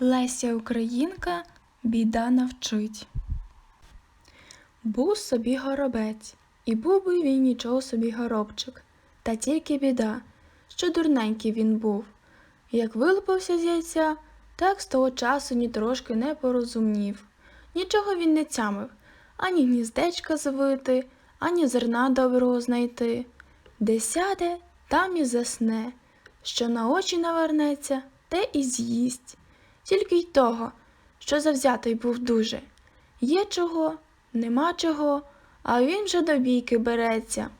Леся Українка біда навчить. Був собі горобець, і був би він нічого собі горобчик. Та тільки біда, що дурненький він був. Як вилупився з яйця, так з того часу ні трошки не порозумнів. Нічого він не тямив, ані гніздечка звити, ані зерна доброго знайти. Де сяде, там і засне, що на очі навернеться, те і з'їсть. Тільки й того, що завзятий був дуже. Є чого, нема чого, а він вже до бійки береться.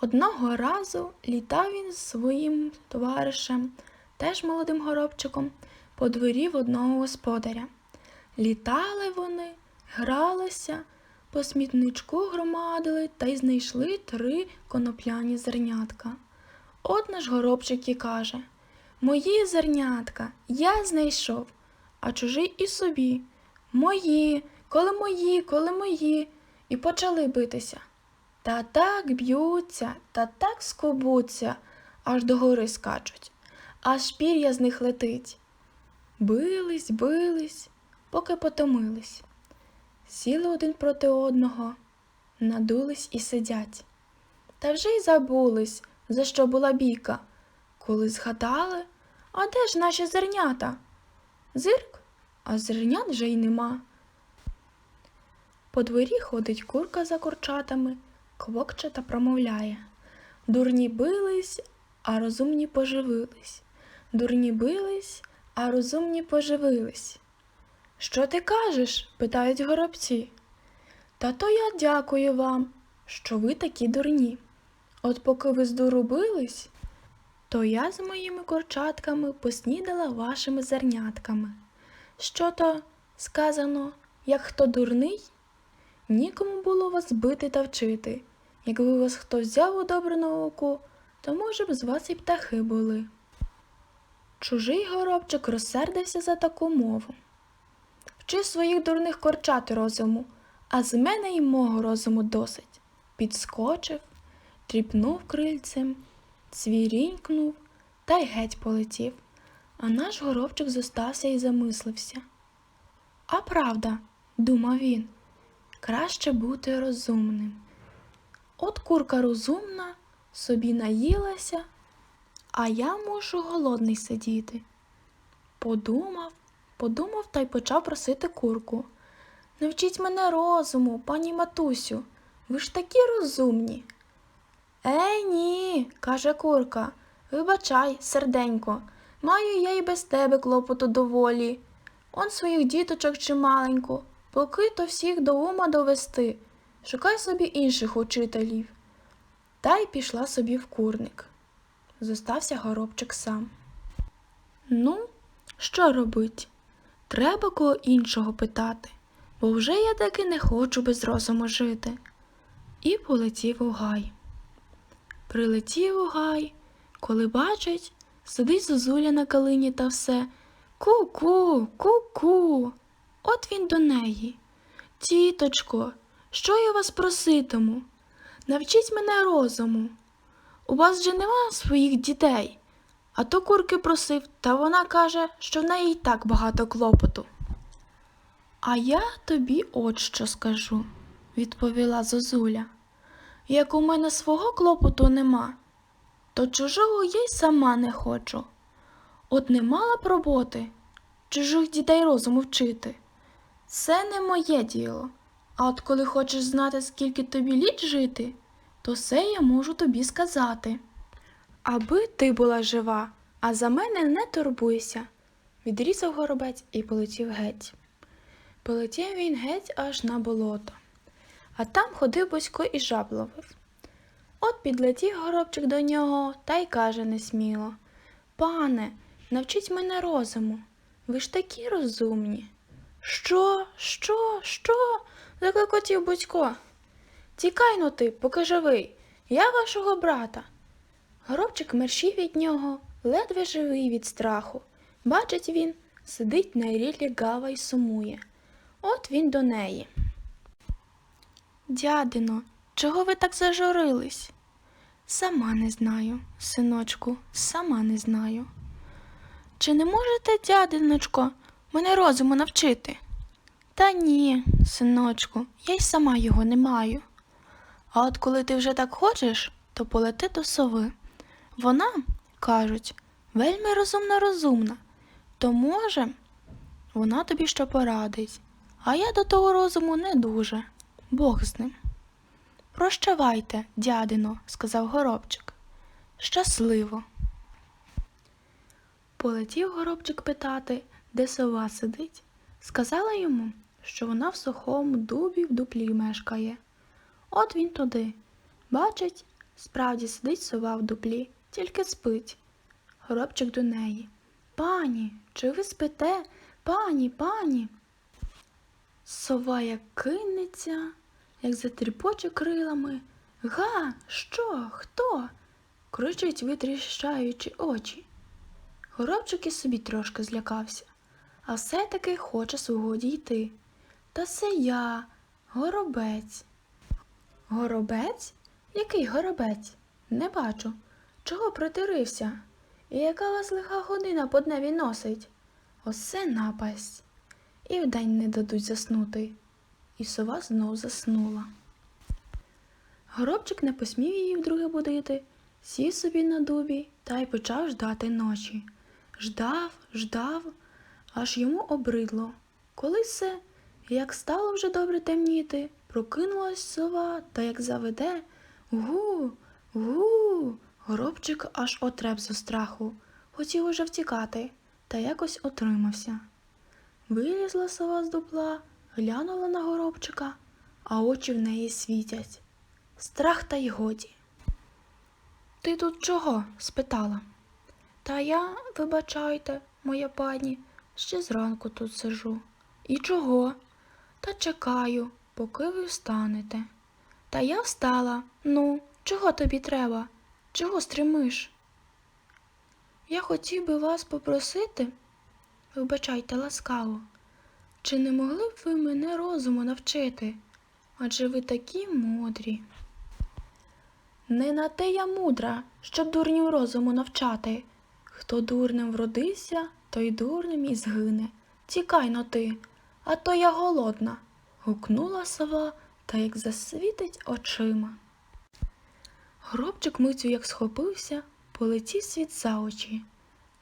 Одного разу літав він з своїм товаришем, теж молодим горобчиком, по дворі в одного господаря. Літали вони, гралися, по смітничку громадили та й знайшли три конопляні зернятка. От наш горобчик і каже Мої зернятка я знайшов, а чужий і собі. Мої, коли мої, коли мої. І почали битися. Та так б'ються, та так скобуться, аж до гори скачуть, аж пір'я з них летить. Бились, бились, поки потомились. Сіли один проти одного, надулись і сидять. Та вже й забулись, за що була бійка. Коли згадали, а де ж наші зернята? Зирк, а зернят вже й нема. По дворі ходить курка за курчатами, квокче та промовляє. Дурні бились, а розумні поживились. Дурні бились, а розумні поживились. Що ти кажеш? питають горобці. Та то я дякую вам, що ви такі дурні. От поки ви здорубились, то я з моїми курчатками поснідала вашими зернятками. Що то сказано, як хто дурний? Нікому було вас бити та вчити. Якби вас хто взяв у добру науку, то, може б, з вас і птахи були. Чужий горобчик розсердився за таку мову. Вчи своїх дурних корчат розуму, а з мене й мого розуму досить. Підскочив, тріпнув крильцем, цвірінькнув та й геть полетів. А наш горобчик зостався і замислився. А правда, думав він, краще бути розумним. От курка розумна, собі наїлася, а я мушу голодний сидіти. Подумав, подумав та й почав просити курку. Навчіть мене розуму, пані матусю, ви ж такі розумні. Ей ні, каже курка, вибачай, серденько, маю я й без тебе клопоту доволі. Он своїх діточок чималенько, поки то всіх до ума довести. Шукай собі інших учителів. Та й пішла собі в курник. Зостався горобчик сам. Ну, що робить? Треба кого іншого питати, бо вже я таки не хочу без розуму жити. І полетів у гай. Прилетів у гай, коли бачить, сидить зозуля на калині та все. Ку-ку, ку-ку. От він до неї. Тіточко, що я вас проситиму? Навчіть мене розуму. У вас же нема своїх дітей, а то курки просив, та вона каже, що в неї й так багато клопоту. А я тобі от що скажу, відповіла Зозуля. Як у мене свого клопоту нема, то чужого я й сама не хочу. От не мала б роботи, чужих дітей розуму вчити. Це не моє діло. А от коли хочеш знати, скільки тобі літ жити, то все я можу тобі сказати. Аби ти була жива, а за мене не турбуйся, відрізав горобець і полетів геть. Полетів він геть аж на болото, а там ходив Бусько і жаб. От підлетів горобчик до нього та й каже несміло Пане, навчіть мене розуму, ви ж такі розумні. Що, що, що? заклекотів Бусько. Тікай ну ти, поки живий, я вашого брата. Горобчик мерщів від нього, ледве живий від страху. Бачить він, сидить на ріллі гава й сумує. От він до неї. Дядино, чого ви так зажурились? Сама не знаю, синочку, сама не знаю. Чи не можете, дядиночко, мене розуму навчити. Та ні, синочку, я й сама його не маю. А от коли ти вже так хочеш, то полети до сови. Вона, кажуть, вельми розумна розумна, то може, вона тобі що порадить. А я до того розуму не дуже. Бог з ним. Прощавайте, дядино, сказав горобчик. Щасливо. Полетів горобчик питати, де сова сидить. Сказала йому, що вона в сухому дубі в дуплі мешкає. От він туди. Бачить, справді сидить сова в дуплі, тільки спить. Горобчик до неї. Пані, чи ви спите? Пані, пані. Сова як кинеться, як затріпоче крилами. Га, що? Хто? кричить, витріщаючи очі. Горобчик і собі трошки злякався, а все-таки хоче свого дійти. Та це я, горобець. Горобець? Який горобець? Не бачу. Чого притирився? І яка вас лиха година по дневі носить? Осе напасть. І вдень не дадуть заснути. І сова знов заснула. Горобчик не посмів її вдруге будити, сів собі на дубі та й почав ждати ночі. Ждав, ждав, аж йому обридло. Коли все, як стало вже добре темніти, прокинулась сова та як заведе гу, гу. Горобчик аж отреп зо страху, хотів уже втікати, та якось отримався. Вилізла сова з дупла, глянула на горобчика, а очі в неї світять. Страх та й годі. Ти тут чого? спитала. Та я, вибачайте, моя пані, ще зранку тут сижу. І чого? Та чекаю, поки ви встанете. Та я встала. Ну, чого тобі треба? Чого стримиш? Я хотів би вас попросити, вибачайте ласкаво, чи не могли б ви мене розуму навчити? Адже ви такі мудрі. Не на те я мудра, щоб дурнів розуму навчати. Хто дурним вродився, той дурним і згине. Тікай но ти, а то я голодна. гукнула сова та як засвітить очима. Гробчик мицю як схопився, полетів світ за очі.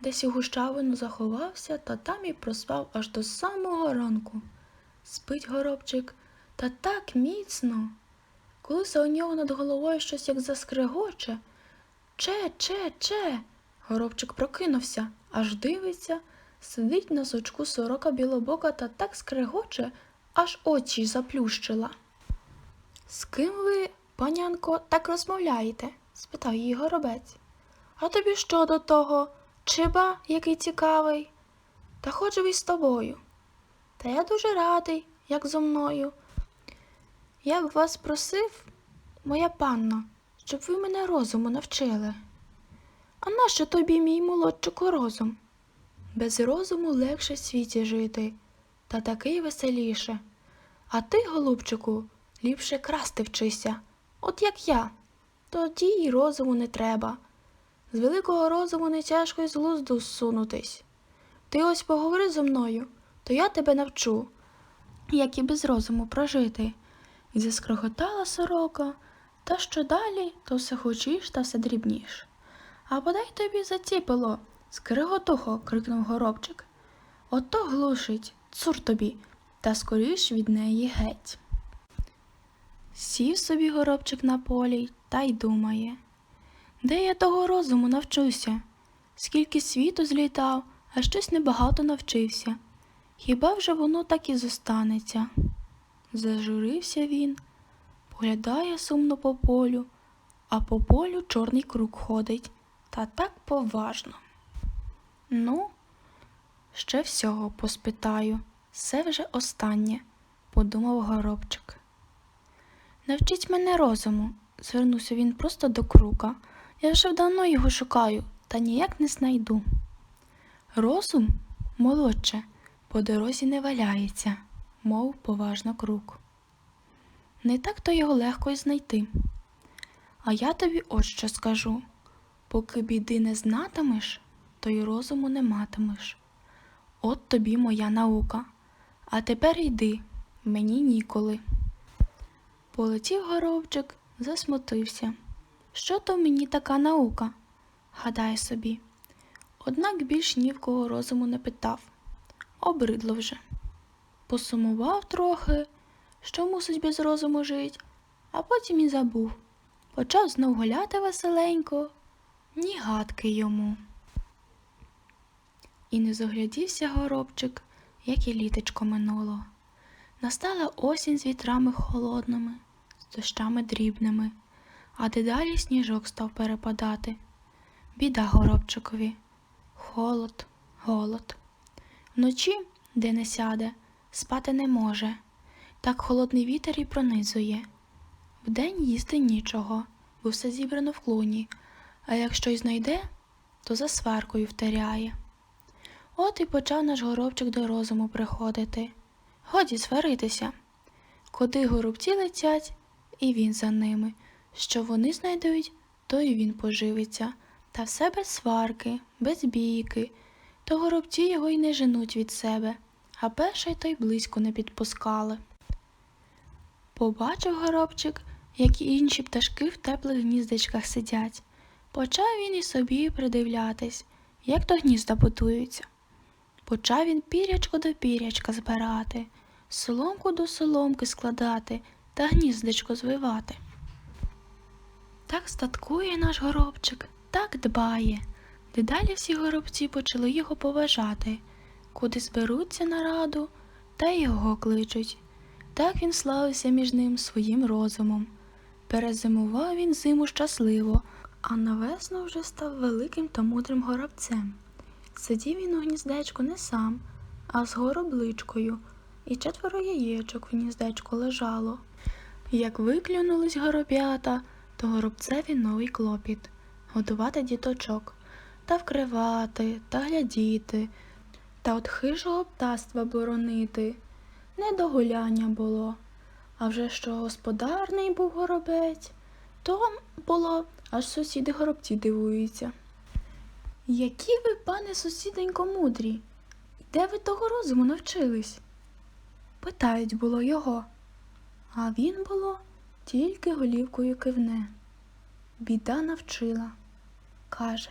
Десь у гущавину заховався та там і проспав аж до самого ранку. Спить горобчик та так міцно. Коли у нього над головою щось як заскрегоче. Че, че, че. Горобчик прокинувся, аж дивиться, сидить на сучку сорока білобока та так скрегоче, аж очі заплющила. З ким ви, панянко, так розмовляєте? спитав її горобець. А тобі що до того? Чиба, який цікавий? Та хочу й з тобою. Та я дуже радий, як зо мною. Я б вас просив, моя панно, щоб ви мене розуму навчили. А нащо тобі, мій молодчику, розум? Без розуму легше в світі жити, та такий веселіше. А ти, голубчику, ліпше красти вчися, от як я. Тоді й розуму не треба. З великого розуму не тяжко й з глузду зсунутись. Ти ось поговори зо мною, то я тебе навчу, як і без розуму прожити. І заскроготала сорока, та що далі, то все хочеш та все дрібніш. А подай тобі заціпило, скриготухо, крикнув горобчик. Ото глушить, цур тобі, та скоріш від неї геть. Сів собі горобчик на полі та й думає, де я того розуму навчуся? Скільки світу злітав, а щось небагато навчився. Хіба вже воно так і зостанеться? Зажурився він, поглядає сумно по полю, а по полю чорний круг ходить, та так поважно. Ну, ще всього поспитаю, все вже останнє, подумав горобчик. Навчіть мене розуму, звернувся він просто до крука. Я вже давно його шукаю, та ніяк не знайду. Розум, молодче, по дорозі не валяється, мов поважно круг. Не так то його легко й знайти. А я тобі от що скажу поки біди не знатимеш, то й розуму не матимеш. От тобі моя наука. А тепер йди, мені ніколи. Полетів горобчик, засмутився. Що то мені така наука? гадає собі. Однак більш ні в кого розуму не питав. Обридло вже. Посумував трохи, що мусить без розуму жить, а потім і забув. Почав знов гуляти веселенько, ні гадки йому. І не заглядівся горобчик, як і літечко минуло. Настала осінь з вітрами холодними, з дощами дрібними, а дедалі сніжок став перепадати. Біда горобчикові. Холод, голод. Вночі, де не сяде, спати не може. Так холодний вітер і пронизує. Вдень їсти нічого, бо все зібрано в клуні, а якщо й знайде, то за сваркою втеряє. От і почав наш горобчик до розуму приходити. Годі сваритися. Куди горобці летять, і він за ними. Що вони знайдуть, то і він поживиться. Та все без сварки, без бійки. То горобці його й не женуть від себе, а перший то й близько не підпускали. Побачив горобчик, як і інші пташки в теплих гніздечках сидять. Почав він і собі придивлятись, як то гнізда будуються. Почав він пірячко до пірячка збирати, соломку до соломки складати та гніздечко звивати. Так статкує наш горобчик, так дбає. Дедалі всі горобці почали його поважати, куди зберуться на раду, та його кличуть. Так він славився між ним своїм розумом. Перезимував він зиму щасливо, а на весну вже став великим та мудрим горобцем. Сидів він у гніздечку не сам, а з горобличкою, і четверо яєчок в гніздечку лежало. Як виклюнулись гороб'ята, то горобцеві новий клопіт годувати діточок, та вкривати, та глядіти, та от хижого птаства боронити. Не до гуляння було. А вже що господарний був горобець, то було, аж сусіди горобці дивуються. Які ви, пане сусіденько, мудрі? Де ви того розуму навчились? Питають було його, а він було тільки голівкою кивне. Біда навчила, каже.